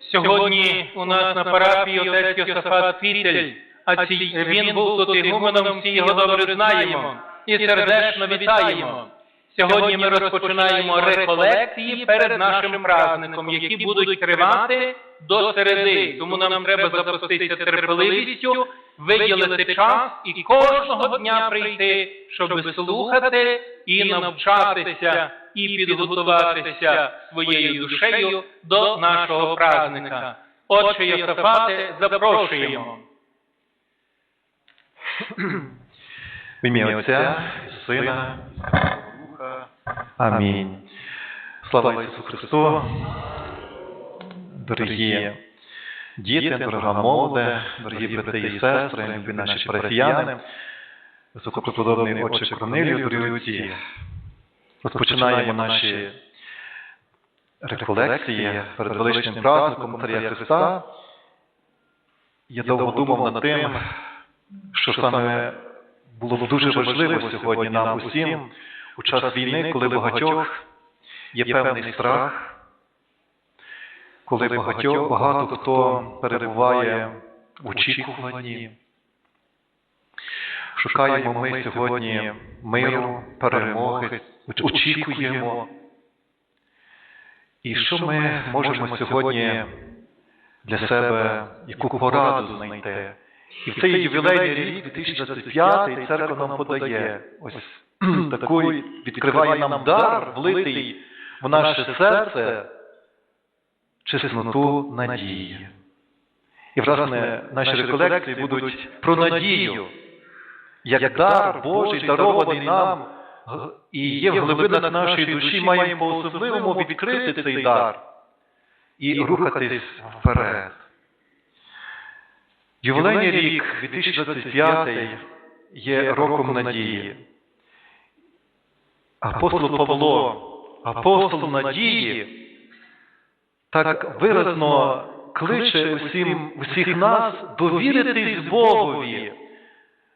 Сьогодні у нас на парафії отець Йосафат Фітель, а він був тут ігуменом, всі його добре знаємо і сердечно вітаємо. Сьогодні ми розпочинаємо реколекції перед нашим праздником, які будуть тривати до середи. Тому нам треба запастися терпеливістю, виділити час і кожного дня прийти, щоб слухати і навчатися, і підготуватися своєю душею до нашого праздника. Отче Йосафате, запрошуємо. В ім'я Отця, Сина. Амінь. Слава Ісусу Христу! Дорогі діти, дорога молоде, дорогі брати і сестри, любі наші парафіяни, високоподобний отче Корнилію, дорогі отці. Розпочинаємо наші реколекції перед величним праздником Царя Христа. Я довго думав над тим, що саме було дуже важливо сьогодні нам усім у час війни, коли багатьох є певний страх, коли багатьох, багато хто перебуває в очікуванні. Шукаємо ми сьогодні миру, перемоги, очікуємо. І що ми можемо сьогодні для себе яку пораду знайти? І в цей ювілейний рік 2025 церква нам подає ось таку відкриває нам дар, влитий в наше серце чесноту надії. І, власне, наші реколекції будуть про надію, як дар Божий, дарований нам, і є в глибинах нашої душі, маємо по-особливому відкрити цей дар і рухатись вперед. Ювілейний рік 2025 є роком надії. Апостол Павло, апостол надії, так виразно кличе усім, усіх нас довіритись Богові,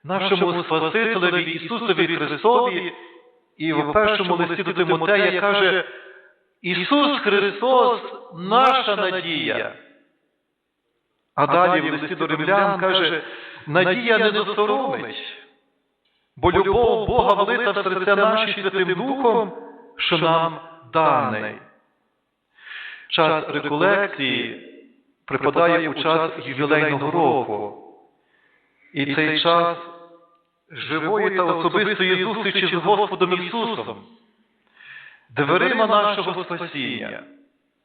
нашому Спасителеві Ісусові Христові, і в першому листі до Тимотея каже, Ісус Христос наша надія. А далі в листі до римлян каже, надія не засоромить, бо любов Бога влита в серця наші Святим Духом, що нам даний. Час реколекції припадає у час ювілейного року. І цей час живої та особистої зустрічі з Господом Ісусом, дверима нашого спасіння.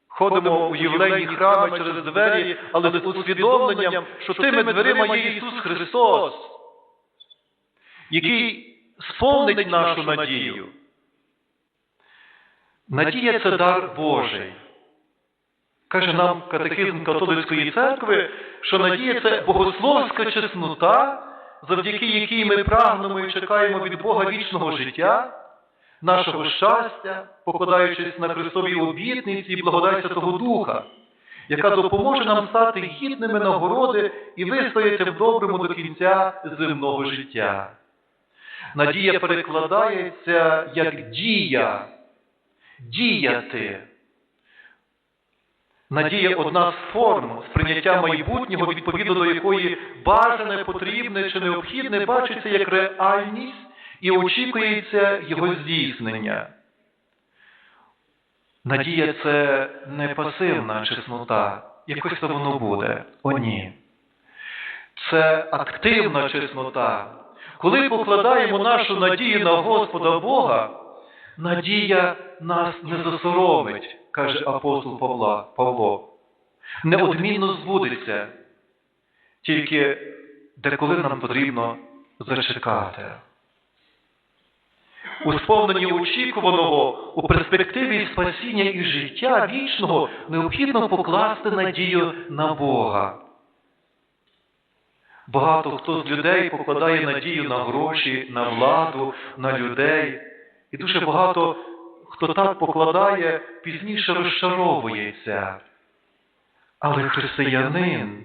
Ходимо у ювілейні храми через двері, але з усвідомленням, що тими дверима є Ісус Христос, який сповнить нашу надію. Надія це дар Божий. Каже нам катехизм католицької церкви, що надія це богословська чеснота, завдяки якій ми прагнемо і чекаємо від Бога вічного життя, нашого щастя, покладаючись на Христові обітниці і благодать Святого Духа, яка допоможе нам стати гідними нагороди і вистояти в доброму до кінця земного життя. Надія перекладається як дія, діяти. Надія одна з форм сприйняття майбутнього, відповідно до якої бажане, потрібне чи необхідне бачиться як реальність і очікується його здійснення. Надія це не пасивна чеснота, якось це воно буде. О ні. Це активна чеснота. Коли покладаємо нашу надію на Господа Бога, надія нас не засоромить, каже апостол Павла, Павло. Неодмінно збудеться, тільки деколи нам потрібно зачекати. У сповненні очікуваного, у перспективі спасіння і життя вічного необхідно покласти надію на Бога. Багато хто з людей покладає надію на гроші, на владу, на людей. І дуже багато хто так покладає, пізніше розчаровується. Але християнин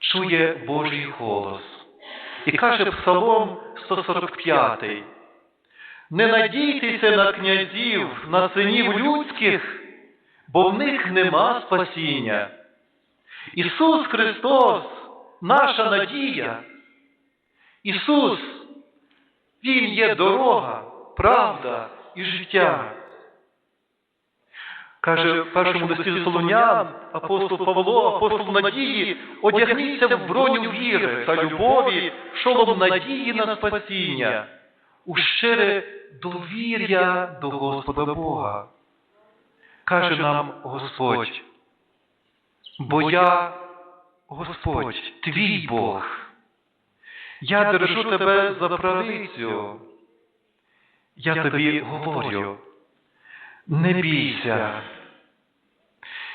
чує Божий голос. І каже Псалом 145. Не надійтеся на князів, на синів людських, бо в них нема спасіння. Ісус Христос, наша надія. Ісус, Він є дорога, правда і життя. Каже першому листі Солонян, апостол Павло, апостол надії, одягніться в броню віри та любові, шолом надії на спасіння, у щире довір'я до Господа Бога. Каже нам Господь, бо я, Господь, твій Бог. Я держу тебе за правицю. Я тобі говорю, не бійся,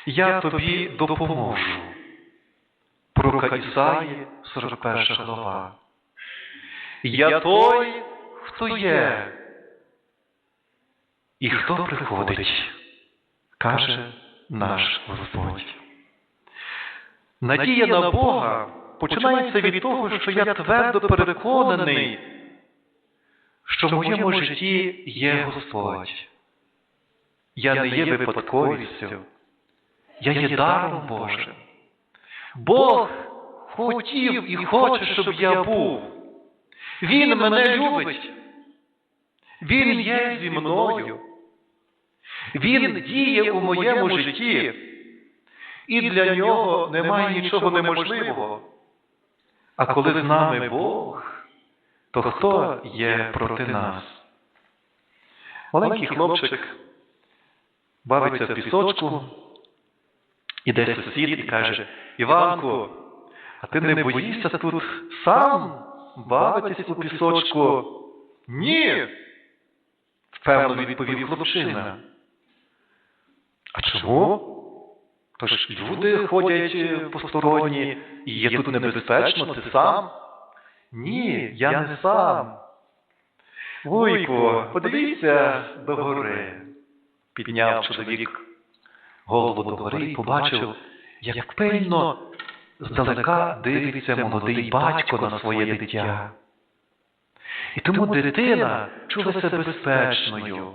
я тобі допоможу. Пророка Ісаї, 41 глава. Я той, хто є. І хто приходить, каже наш Господь. Надія на Бога починається від того, що я твердо переконаний, що в моєму житті є Господь. Я не є випадковістю, я є даром Божим. Бог хотів і хоче, щоб я був. Він мене любить. Він є зі мною. Він діє у моєму житті. І для нього немає нічого неможливого. А коли з нами Бог, то хто є проти нас? Маленький хлопчик бавиться в пісочку, іде сусід і каже, Іванку, а ти не боїшся тут сам бавитись у пісочку? Ні, впевнено відповів хлопчина. А чому? Тож люди ходять е, посторонні, і є тут небезпечно, ти сам? Ні, я не сам. Вуйку, подивіться догори. Підняв чоловік голову догори і побачив, як пильно здалека дивиться молодий батько на своє дитя. І тому дитина чула себе безпечною,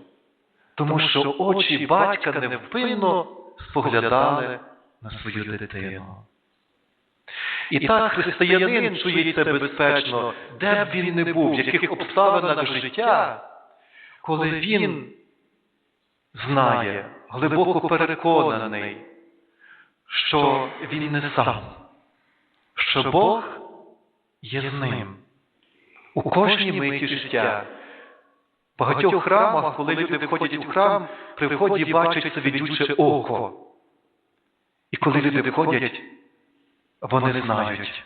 тому що очі батька невпинно споглядали на свою дитину. І так християнин чується безпечно, де б він не був, в яких обставинах життя, коли він знає, глибоко переконаний, що він не сам, що Бог є з ним у кожній миті життя. В багатьох храмах, коли люди виходять у храм, при вході бачать це відюче око. І коли люди виходять, вони знають,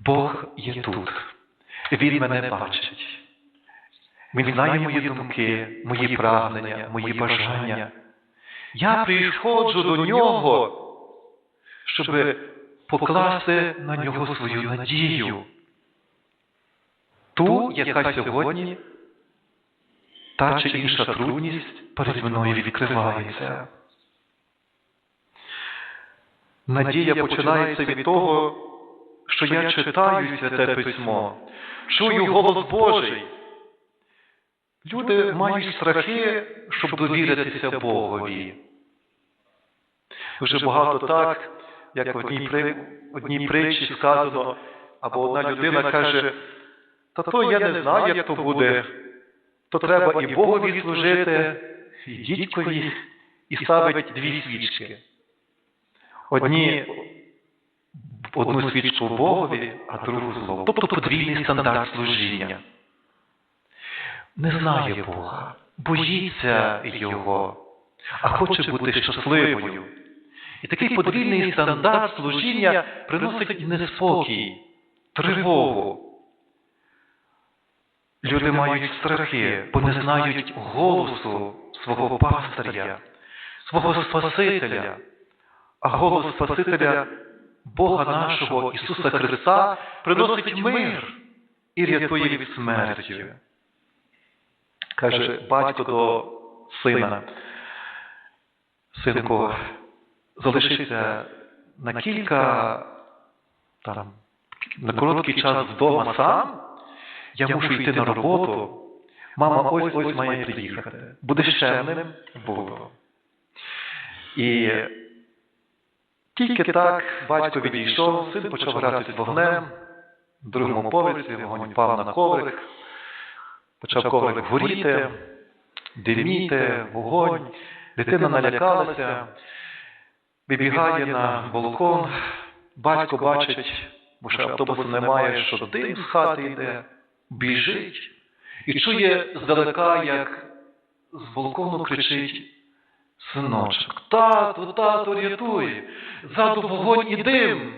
Бог є тут. Він мене бачить. Він знає мої думки, мої прагнення, мої бажання. Я приходжу до нього, щоб покласти на нього свою надію. Ту, яка сьогодні та чи інша трудність перед мною відкривається. Надія починається від того, що я читаю святе письмо, чую голос Божий. Люди мають страхи, щоб довіритися Богові. Дуже багато так, як в одній, при... одній притчі сказано, або одна людина каже, та то я не знаю, як то буде, то треба і Богові служити, і дідькові, і ставить дві свічки. Одні одну свічку Богові, а другу зло. Тобто подвійний стандарт служіння. Не знає Бога, боїться Його, а хоче бути щасливою. І такий подвійний стандарт служіння приносить неспокій, тривогу. Люди мають страхи, бо не знають голосу свого пастиря, свого Спасителя. А голос Спасителя, Бога нашого Ісуса Христа, приносить мир і рятує від смерті. Каже батько до сина, синку, залишися на кілька, там, на короткий час вдома сам, я мушу йти на роботу, мама ось ось має приїхати. Будеш чемним Богом. І тільки так батько відійшов, син почав грати з вогнем, в другому поверсі вогонь впав на коврик, почав коврик горіти, диміти, вогонь, дитина налякалася, вибігає на балкон, батько бачить, бо ще автобусу немає, що дим з хати йде, біжить і чує здалека, як з балкону кричить синочок. Тату, тату, рятуй, ззаду вогонь і дим.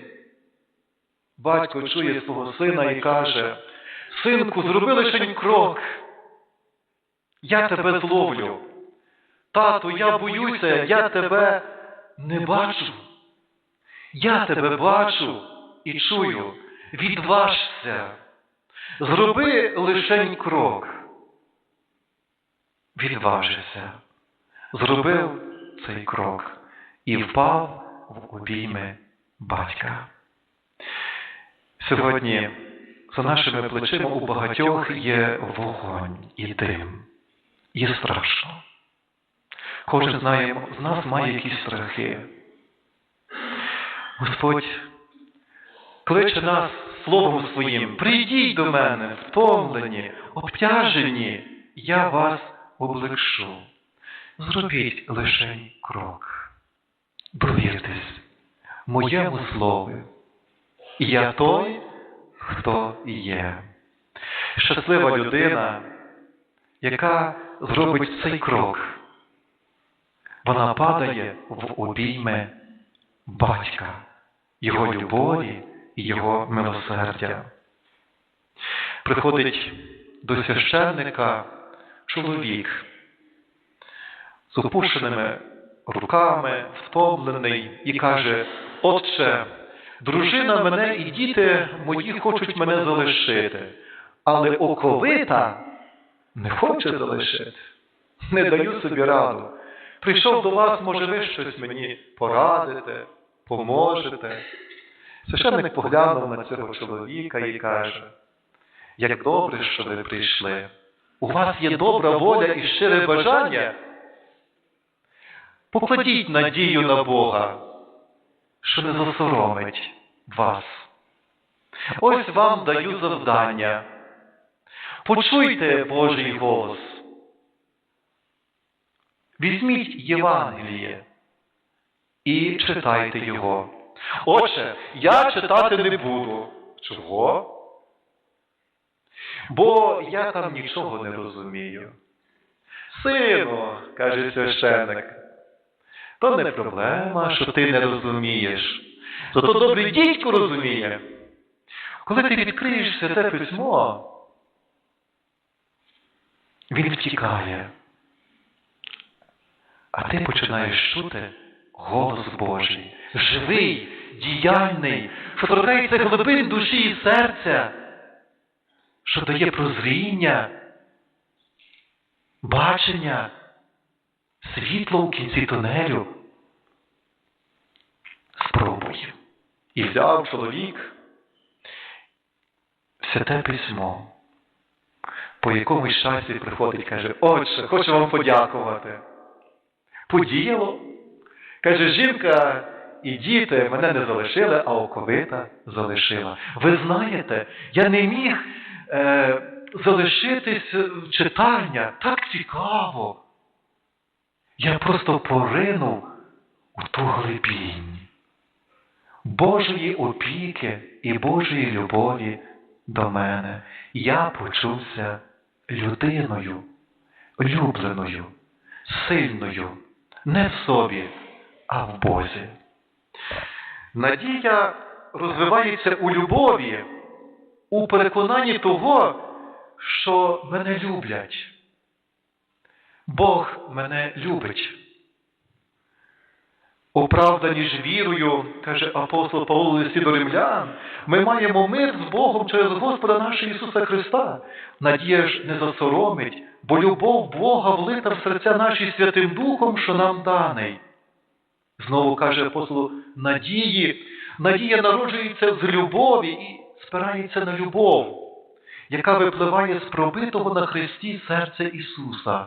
Батько чує свого сина і каже, синку, зроби лише крок. Я тебе зловлю. Тату, я боюся, я тебе не бачу. Я тебе бачу і чую. Відважся. Зроби лишень крок. Відважився. Зробив цей крок і впав в обійми батька. Сьогодні за нашими плечима у багатьох є вогонь і дим. І страшно. Кожен знає, з нас має якісь страхи. Господь кличе нас словом своїм, прийдіть до мене, втомлені, обтяжені, я вас облегшу. Зробіть лишень крок. Довіртесь моєму слову. Я той, хто є. Щаслива людина, яка зробить цей крок. Вона падає в обійми батька, його любові його милосердя. Приходить до священника чоловік з опушеними руками, втомлений, і каже, Отче, дружина мене і діти мої хочуть мене залишити, але оковита не хоче залишити. Не даю собі раду. Прийшов до вас, може, ви щось мені порадите, поможете. Священник поглянув на цього чоловіка і каже, як добре, що ви прийшли. У вас є добра воля і щире бажання. Покладіть надію на Бога, що не засоромить вас. Ось вам даю завдання. Почуйте Божий голос. Візьміть Євангеліє і читайте його. Отже, я читати не буду. Чого? Бо я там нічого не розумію. Сину, каже священник, то не проблема, що ти не розумієш. Зато добрий дідько розуміє. Коли ти відкриєш святе письмо, він втікає. А ти починаєш чути голос Божий, живий, діяльний, що торкається глибин душі і серця, що дає прозріння, бачення, світло у кінці тунелю. Спробуй. І взяв чоловік святе письмо. По якомусь часі приходить і каже, отче, хочу вам подякувати. Подіяло. Каже, жінка і діти мене не залишили, а оковита залишила. Ви знаєте, я не міг е, залишитись читання. Так цікаво. Я просто поринув у ту глибінь Божої опіки і Божої любові до мене. Я почувся людиною, любленою, сильною, не в собі, а в Бозі. Надія розвивається у любові, у переконанні того, що мене люблять. Бог мене любить. Оправдані ж вірою, каже апостол Павло листі до римлян, ми маємо мир з Богом через Господа нашого Ісуса Христа. Надія ж не засоромить, бо любов Бога влита в серця наші Святим Духом, що нам даний. Знову каже апостол, надії, надія народжується з любові і спирається на любов, яка випливає з пробитого на Христі серця Ісуса.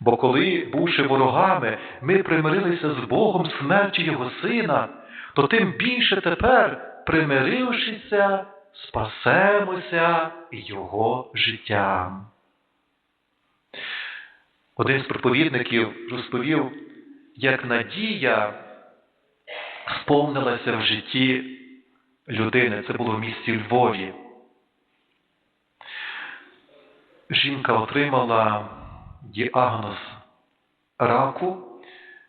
Бо коли, бувши ворогами, ми примирилися з Богом смертю Його Сина, то тим більше тепер, примирившися, спасемося Його життям. Один з проповідників розповів, як надія сповнилася в житті людини. Це було в місті Львові. Жінка отримала діагноз раку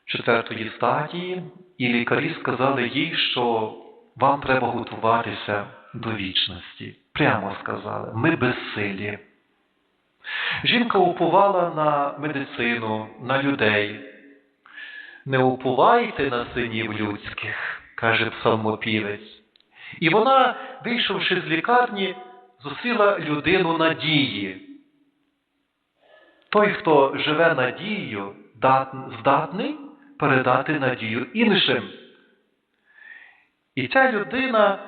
четвертої стадії, і лікарі сказали їй, що вам треба готуватися до вічності. Прямо сказали, ми безсилі. Жінка уповала на медицину, на людей. Не уповайте на синів людських, каже псалмопівець. І вона, вийшовши з лікарні, зустріла людину надії. Той, хто живе надією, здатний передати надію іншим. І ця людина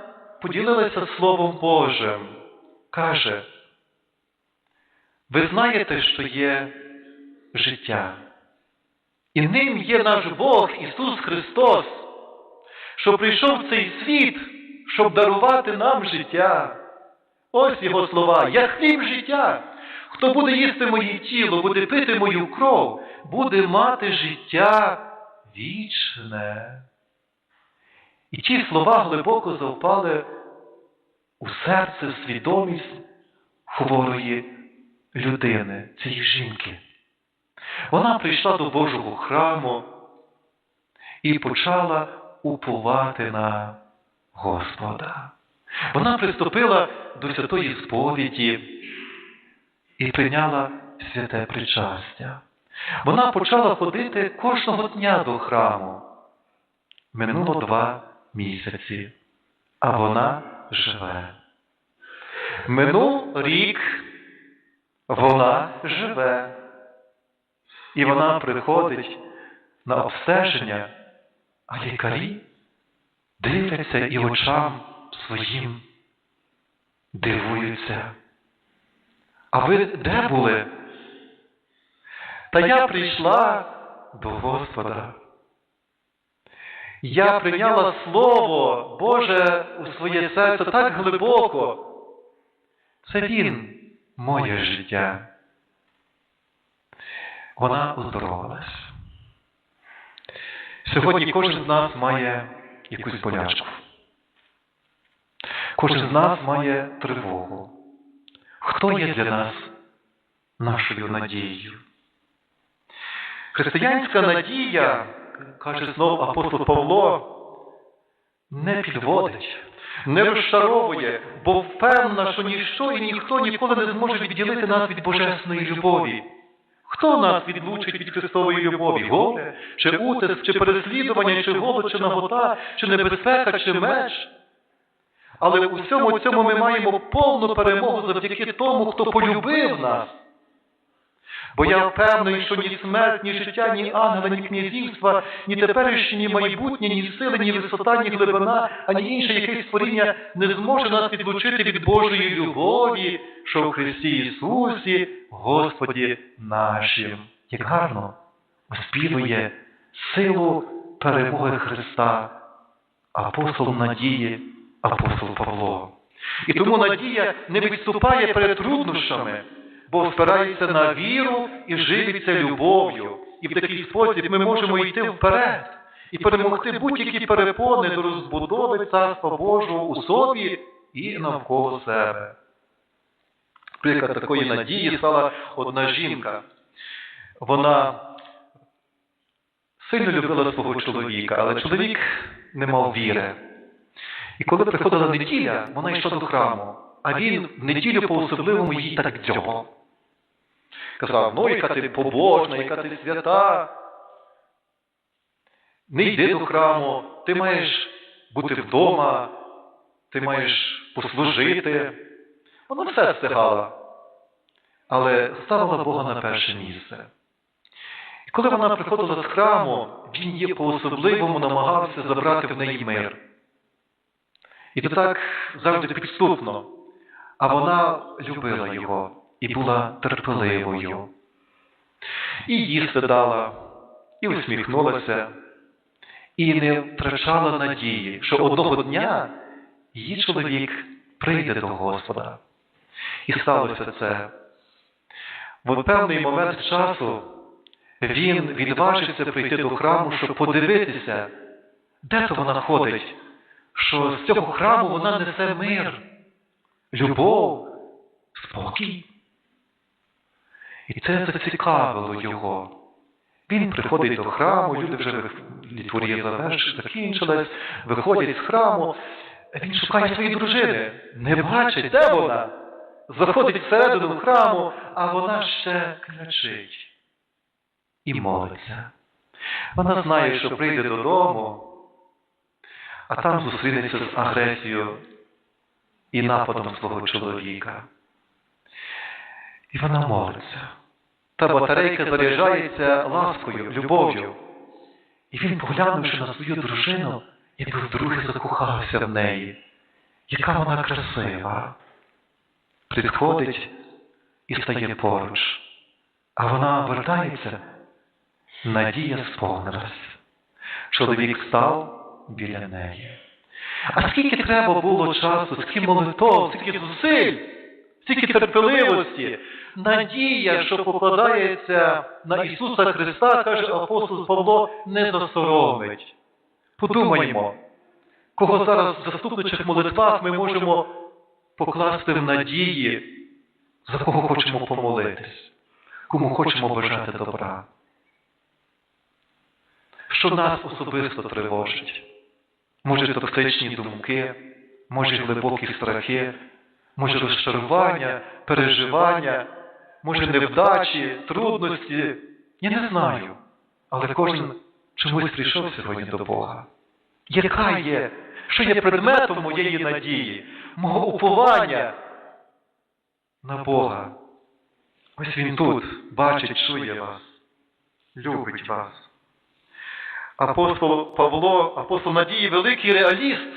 поділилася Словом Божим. Каже, ви знаєте, що є життя. І ним є наш Бог Ісус Христос, що прийшов в цей світ, щоб дарувати нам життя. Ось його слова. Я хліб життя. Хто буде їсти моє тіло, буде пити мою кров, буде мати життя вічне. І ті слова глибоко завпали у серце, в свідомість хворої людини, цієї жінки. Вона прийшла до Божого храму і почала уповати на Господа. Вона приступила до святої сповіді і прийняла святе причастя. Вона почала ходити кожного дня до храму. Минуло два місяці, а вона живе. Минув рік, вона живе. І вона приходить на обстеження, а лікарі дивляться і очам своїм дивуються. А ви де були? Та я прийшла до Господа. Я прийняла Слово Боже у своє серце так глибоко. Це Він, моє життя. Вона оздоровилась. Сьогодні кожен з нас має якусь болячку. Кожен з нас має тривогу. Хто є для нас нашою надією? Християнська надія, каже знов апостол Павло, не підводить, не розшаровує, бо впевнена, що ніщо і ніхто ніколи не зможе відділити нас від божественної любові. Хто нас відлучить від Христової любові? Горе, чи утиск, чи переслідування, чи голод, чи нагота, чи небезпека, чи меч? Але у всьому цьому ми маємо повну перемогу завдяки тому, хто полюбив нас. Бо я впевнений, що ні смерть, ні життя, ні ангела, ні князівства, ні теперішнє, ні майбутнє, ні сили, ні висота, ні глибина, ані інше якесь створіння не зможе нас відлучити від Божої любові, що в Христі Ісусі, Господі нашим. Як гарно оспівує силу перемоги Христа, апостол надії, апостол Павло. І тому надія не відступає перед труднощами, бо спирається на віру і живиться любов'ю. І в такий спосіб ми можемо йти вперед і перемогти будь-які перепони до розбудови Царства Божого у собі і навколо себе. Приклад такої надії стала одна жінка. Вона сильно любила свого чоловіка, але чоловік не мав віри. І коли приходила неділя, вона йшла до храму, а він в неділю по-особливому їй так дзьобав. Казав, ну яка ти побожна, яка ти свята. Не йди до храму, ти маєш бути вдома, ти маєш послужити. Вона все встигала, але ставила Бога на перше місце. І коли вона приходила з храму, він її по-особливому намагався забрати в неї мир. І то так завжди підступно. А вона любила його і була терпеливою. і їсти дала, і усміхнулася, і не втрачала надії, що одного дня її чоловік прийде до Господа. І сталося це. В певний момент часу він відважився прийти до храму, щоб подивитися, де то вона ходить, що з цього храму вона несе мир, любов, спокій. І це зацікавило його. Він приходить до храму, люди вже літургія завершилась, закінчилась, виходять з храму, він шукає своєї дружини. Не бачить, де вона? Заходить всередину храму, а вона ще кричить і молиться. Вона знає, що прийде додому, а там зустрінеться з агресією і нападом свого чоловіка. І вона молиться. Та батарейка заряджається ласкою, любов'ю. І він, поглянувши на свою дружину, якби вдруге закохався в неї. Яка вона красива. Підходить і стає поруч. А вона вертається, надія сповнилась. Чоловік став біля неї. А скільки треба було часу, скільки молитов, скільки зусиль, скільки терпеливості, надія, що покладається на Ісуса Христа, каже апостол Павло, не засоромить. Подумаймо, кого зараз в заступничих молитвах ми можемо покласти в надії, за кого хочемо помолитись, кому хочемо бажати добра. Що нас особисто тривожить? Може, токсичні думки, може, глибокі страхи, може, розчарування, переживання, може, невдачі, трудності. Я не знаю. Але кожен чомусь прийшов сьогодні до Бога. Яка є, що є предметом моєї надії, мого уповання на Бога? Ось він тут бачить, чує вас, любить вас. Апостол Павло, апостол Надії, великий реаліст.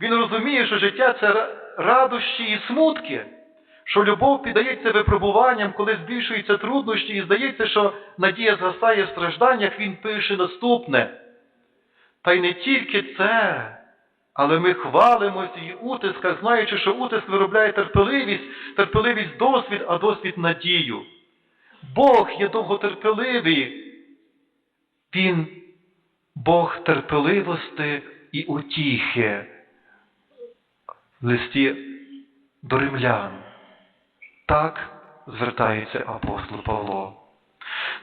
Він розуміє, що життя це радощі і смутки, що любов піддається випробуванням, коли збільшуються труднощі, і здається, що надія зростає в стражданнях, він пише наступне. Та й не тільки це, але ми хвалимося і утисках, знаючи, що утиск виробляє терпеливість, терпеливість досвід, а досвід надію. Бог є довготерпеливий. Він Бог терпеливості і утіхи листі до римлян. Так звертається апостол Павло.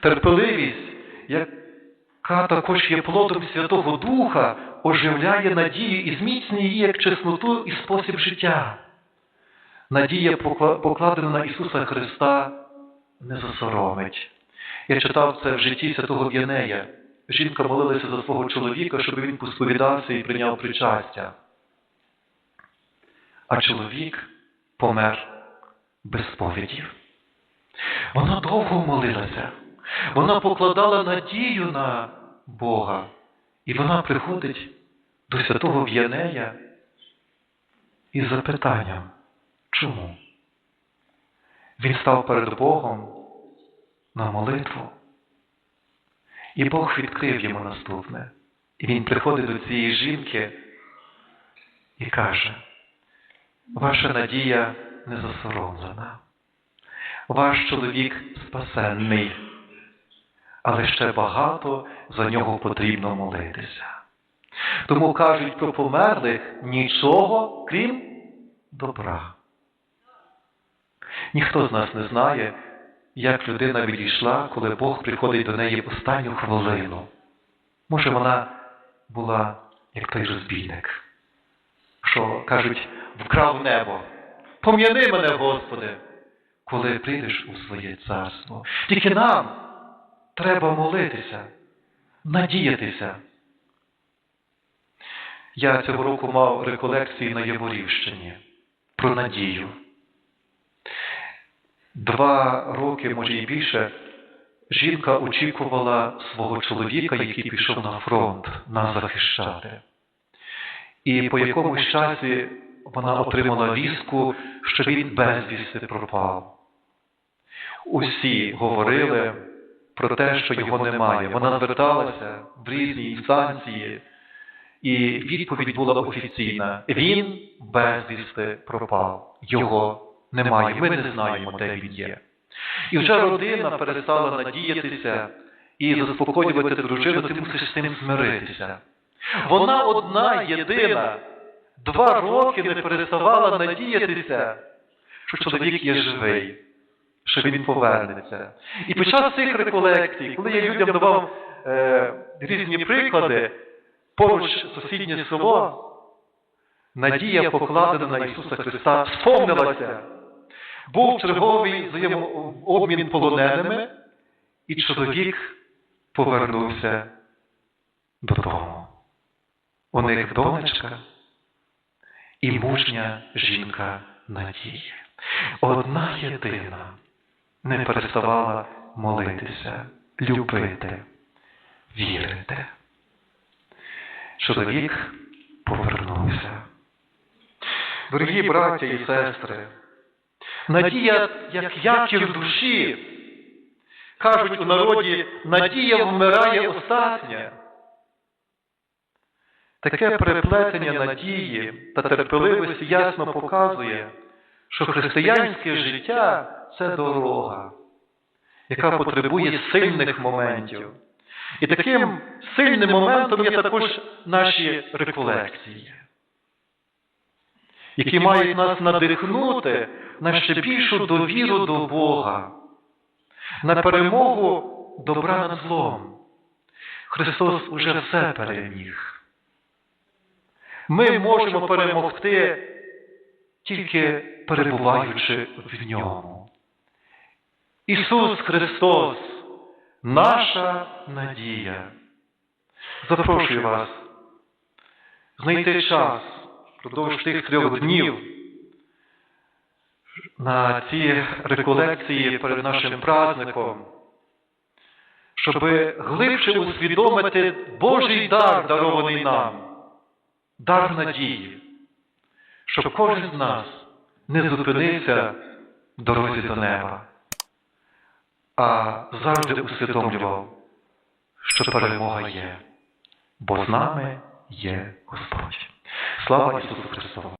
Терпеливість, яка також є плодом Святого Духа, оживляє надію і зміцнює її як чесноту і спосіб життя. Надія, покладена на Ісуса Христа, не засоромить. Я читав це в житті святого В'янея. Жінка молилася за свого чоловіка, щоб він посповідався і прийняв причастя. А чоловік помер без сповідів. Вона довго молилася. Вона покладала надію на Бога. І вона приходить до святого В'янея із запитанням, чому? Він став перед Богом на молитву. І Бог відкрив йому наступне. І він приходить до цієї жінки і каже, ваша надія не засоромлена. Ваш чоловік спасенний, але ще багато за нього потрібно молитися. Тому кажуть про померлих нічого, крім добра. Ніхто з нас не знає, як людина відійшла, коли Бог приходить до неї в останню хвилину. Може, вона була як той розбійник, що кажуть, вкрав небо. Пом'яни мене, Господи, коли прийдеш у своє царство. Тільки нам треба молитися, надіятися. Я цього року мав реколекції на Яворівщині про надію. Два роки, може і більше, жінка очікувала свого чоловіка, який пішов на фронт нас захищати. І по якомусь часі вона отримала вістку, що він безвісти пропав. Усі говорили, про те, що його немає. Вона зверталася в різні інстанції, і відповідь була офіційна. Він безвісти пропав. Його немає. Ми не знаємо, де він є. І вже родина перестала надіятися і заспокоювати дружину, ти мусиш з цим змиритися. Вона одна єдина, два роки не переставала надіятися, що чоловік є живий, що він повернеться. І під час цих реколекцій, коли я людям давав е, різні приклади, поруч сусіднє село, надія, покладена на Ісуса Христа, сповнилася. Був черговий взаємообмін полоненими, і чоловік повернувся додому. У них донечка і мужня жінка Надії. Одна єдина не переставала молитися, любити, вірити. Чоловік повернувся. Дорогі браття і сестри, надія, як якір душі, кажуть у народі, надія вмирає остатня. Таке переплетення надії та терпеливості ясно показує, що християнське життя це дорога, яка потребує сильних моментів. І таким сильним моментом є також наші реколекції, які мають нас надихнути на ще більшу довіру до Бога, на перемогу добра над злом. Христос уже все переміг. Ми можемо перемогти тільки перебуваючи в ньому. Ісус Христос, наша надія. Запрошую вас знайти час впродовж тих трьох днів на ці реколекції перед нашим праздником, щоб глибше усвідомити Божий дар, дарований нам дар надії, щоб кожен з нас не зупинився в дорозі до неба, а завжди усвідомлював, що перемога є, бо з нами є Господь. Слава Ісусу Христу!